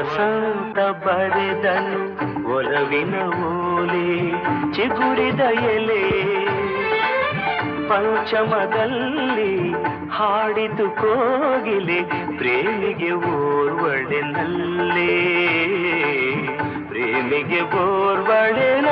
ವಸಂತ ಬರೆದನು ಒಲವಿನ ಓಲೆ ಚಿಗುರಿದ ಎಲೆ. ಪಂಚಮದಲ್ಲಿ ಹಾಡಿತು ಕೋಗಿಲೆ ಪ್ರೇಮಿಗೆ ಓರ್ವಡೆನಲ್ಲೇ ಪ್ರೇಮಿಗೆ ಓರ್ವಡೆ ನಲ್ಲೇ